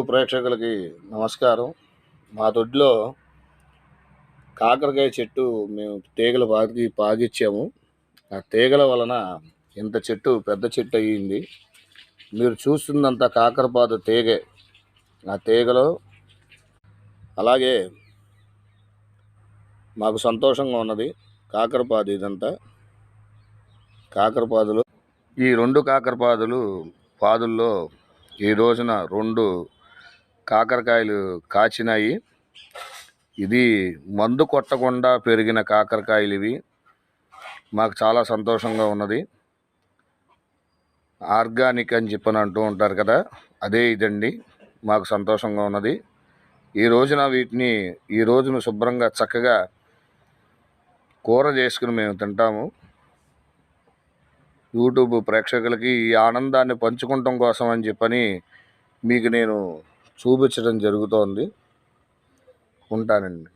ప్రేక్షకులకి నమస్కారం. మా దొడ్లో కాకరకాయ చెట్టు మేము తీగలు పాకి పాగిచ్చాము ఆ తీగల వలన ఇంత చెట్టు పెద్ద చెట్టు అయ్యింది. మీరు చూస్తున్నంత కాకరపాదు తీగే. ఆ తీగలో అలాగే మాకు సంతోషంగా ఉన్నది. కాకరపాదు ఇదంతా. కాకరపాదులు ఈ రెండు కాకరపాదులు పాదుల్లో ఈ రోజున రెండు కాకరకాయలు కాచినాయి. ఇది మందు కొట్టకుండా పెరిగిన కాకరకాయలు ఇవి. మాకు చాలా సంతోషంగా ఉన్నది. ఆర్గానిక్ అని చెప్పని అంటూ ఉంటారు కదా అదే ఇదండి. మాకు సంతోషంగా ఉన్నది. ఈ రోజున వీటిని ఈ రోజును శుభ్రంగా చక్కగా కూర చేసుకుని మేము తింటాము. యూట్యూబ్ ప్రేక్షకులకి ఈ ఆనందాన్ని పంచుకుంటాం కోసం అని చెప్పని మీకు నేను చూపించడం జరుగుతోంది. ఉంటానండి.